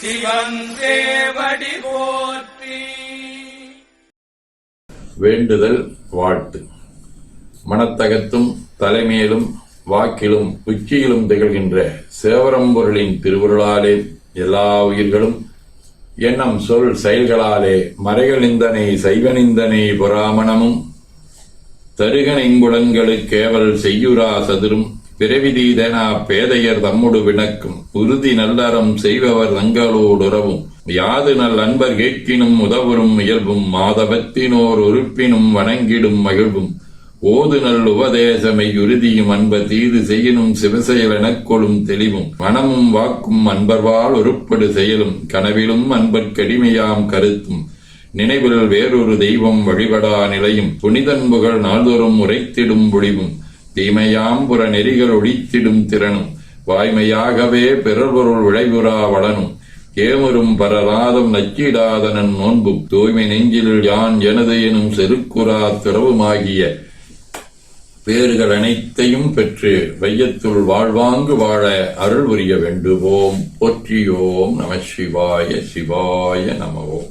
சிவன் போற்றி. வேண்டுதல் வாழ்த்து. மனத்தகத்தும் தலைமையிலும் வாக்கிலும் உச்சியிலும் திகழ்கின்ற சேவரம்பொருளின் திருவுருளாலே எல்லா உயிர்களும் எண்ணம் சொல் செயல்களாலே மறைகள் நிந்தனை சைவ நிந்தனை புராமணமும் தருகனைங்குளங்களுக்கேவல் செய்யுரா சதுரும். பிறவிதீதனா பேதையர் தம்முடு வினக்கும் உறுதி நல்லறம் செய்பவர் தங்களோடுறவும் யாது நல் அன்பர் கேட்கினும் உதவரும் இயல்பும். மாதவத்தினோர் உறுப்பினும் வணங்கிடும் மகிழ்வும். ஓது நல் உபதேசமை உறுதியும் அன்ப தீது செய்யினும் சிவசெயலெனக்கொளும் தெளிவும். மனமும் வாக்கும் அன்பர்வால் உருப்படு செயலும். கனவிலும் அன்பற்கடிமையாம் கருத்தும். நினைவில் வேறொரு தெய்வம் வழிபடா நிலையும். புனிதன்புகள் நாள்தோறும் உரைத்திடும் பொழிவும். தீமையாம் புற நெறிகள் ஒழித்திடும் திறனும் வாய்மையாகவே பிறர்பொருள் விளைவுறா வளனும். கேமரும் பரராதம் நச்சிடாதனன் நோன்பும் தூய்மை நெஞ்சில் யான் எனது எனும் செருக்குறா திறவுமாகிய பேறுகள் அனைத்தையும் பெற்று வையத்துள் வாழ்வாங்கு வாழ அருள் புரிய வேண்டுவோம். போற்றியோம் நம சிவாய சிவாய நமவோம்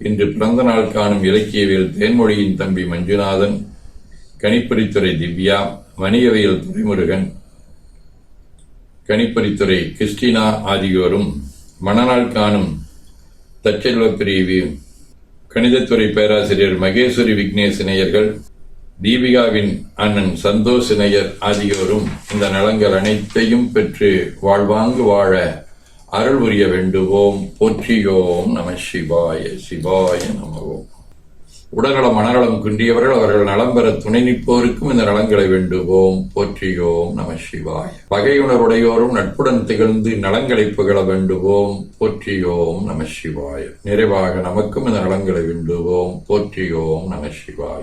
இன்று பிறந்த நாள் காணும் இலக்கியவியல் தேன்மொழியின் தம்பி மஞ்சுநாதன் கணிப்பொறித்துறை திவ்யா வணிகவியல் துறைமுருகன் கணிப்பொறித்துறை கிறிஸ்டினா ஆகியோரும் மணநாள் காணும் தச்செல்வ பிரிவி கணிதத்துறை பேராசிரியர் மகேஸ்வரி விக்னேசனையர்கள் தீபிகாவின் அண்ணன் சந்தோஷ் நேயர் ஆகியோரும் இந்த நலங்கள் அனைத்தையும் பெற்று வாழ்வாங்கு வாழ அருள் புரிய வேண்டுவோம் போற்றியோம் நம சிவாய சிவாய நமவோம் உடல்நலம் மனநலம் குன்றியவர்கள் அவர்கள் நலம் பெற துணை நிற்போருக்கும் இந்த நலங்களை வேண்டுவோம் போற்றியோம் நம சிவாய. பகையுணர்வுடையோரும் நட்புடன் திகழ்ந்து நலங்களை புகழ வேண்டுவோம் போற்றியோம் நம சிவாய. நிறைவாக நமக்கும் இந்த நலங்களை வேண்டுவோம் போற்றியோம் நம சிவாய.